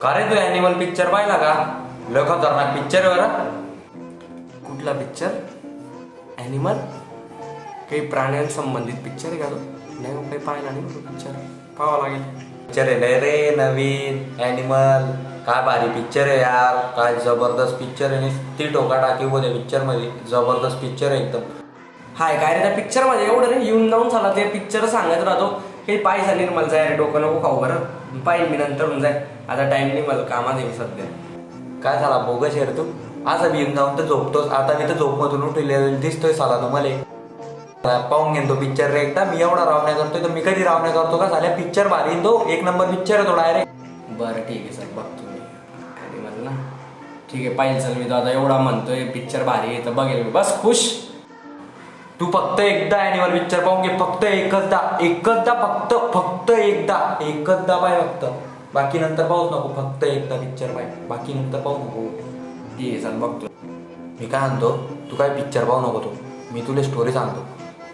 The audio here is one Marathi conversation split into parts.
का रे तू अॅनिमल पिक्चर पाहिला का? लय खतरनाक पिक्चर आहे बरं. कुठला पिक्चर ॲनिमल काही प्राण्यांसंबंधित पिक्चर आहे का तो? नाही काही पाहिला नाही तो पिक्चर पाहावा लागेल. पिक्चर आहे लय रे नवीन अॅनिमल काय भारी पिक्चर आहे यार. काय जबरदस्त पिक्चर आहे. ती टोका टाकी बोले पिक्चरमध्ये जबरदस्त पिक्चर आहे एकदम. हाय काय रे त्या पिक्चरमध्ये एवढं रे येऊन जाऊन झाला ते पिक्चर सांगत राहतो. काही पायसा निर्मल जाय रे डोकं नको खाऊ बरं. पाहिजे मी नंतर होऊन जाय आता टाइम नाही मला कामात आहे मी सध्या. काय झाला बोगस आहे रे तू? आज मी येऊन जाऊन तर झोपतोस आता मी तर झोपमधून उठले दिसतोय साला तू मला. पाहून घेतो पिक्चर रे एकदा. मी एवढा रावण्या करतोय तर मी कधी रावण्या करतो का झाल्या पिक्चर भारी तो. एक नंबर पिक्चर आहे तो डायरेक्ट बरं ठीक आहे सर. बघतो मी. ना ठीक आहे पाहिजे चल मी तो. आता एवढा म्हणतोय. पिक्चर भारी आहे तर बघेल मी. बस खुश? तू फक्त एकदा अॅनिमल पिक्चर पाहून घे. फक्त एकचदा. एकचदा फक्त फक्त एकदा. एकचदा पाय फक्त. बाकी नंतर पाहूच नको. फक्त एकदा पिक्चर पाय. बाकी नंतर पाहू नको. ती आहे बघतो. मी काय म्हणतो? तू काय पिक्चर पाहू नको तू. मी तुला स्टोरी सांगतो.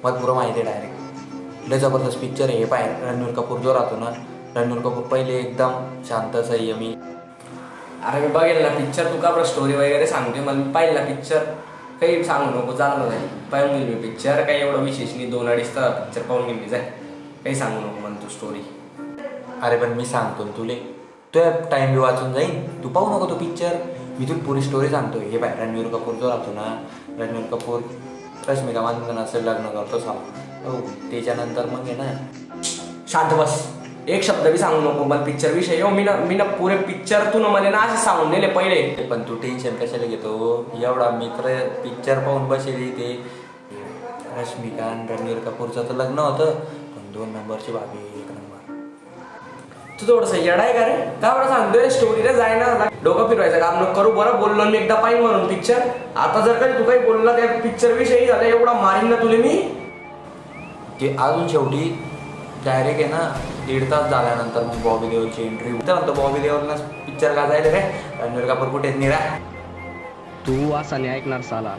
मला पुरं माहिती आहे डायरेक्ट लय जबरदस्त पिक्चर आहे. हे पाय. रणवीर कपूर जो राहतो ना रणवीर कपूर पहिले एकदम शांत संयमी. अरे मी बघेल ना पिक्चर तू का बरं स्टोरी वगैरे सांगतोय? मला पाहिला पाहिलं पिक्चर काही सांगू नको चाललं जाईल पाहून घेईल मी पिक्चर काही एवढं विशेष नाही दोन अडीच तर पिक्चर पाहून मी जाय काही सांगू नको मला तू स्टोरी अरे पण मी सांगतो ना तुले. तुझ्या टाइम बी वाचून जाईन. तू पाहू नको तो पिक्चर मी तुला पुरी स्टोरी सांगतो. हे बाय रणवीर कपूर जो राहतो ना रणवीर कपूर रश्मिका मानधन असेल लग्न करतो सा हो त्याच्यानंतर मग आहे ना. शांत बस. एक शब्द बी सांगू नको मला पिक्चर विषय हो मी ना मी ना पुरे पिक्चर तू ना मला ना असे सांगून नेले पहिले. पण तू टेन्शन कशाला घेतो? एवढा मित्र पिक्चर पाहून बसेल ते. रश्मिका आणि रणवीर कपूरचं तर लग्न होतं पण दोन नंबरची भाभी एक नंबर. तू थोडस येडा आहे का रे? का बरं सांगतोय स्टोरी रे जाय ना. डोकं फिरवायचं काम नको करू. बरं बोललो मी एकदा पाहिजे म्हणून पिक्चर आता जर काही तू काही बोलला त्या पिक्चर विषयी झालं एवढा मारीन ना तुले मी? ते अजून शेवटी डायरेक्ट आहे ना दीड तास झाल्यानंतर मग बॉबी देवची एंट्री होते म्हणतो बॉबी देवरनं पिक्चर का जायला रे. रणवीर कपूर कुठे निरा. तू असा नाही ऐकणार साला.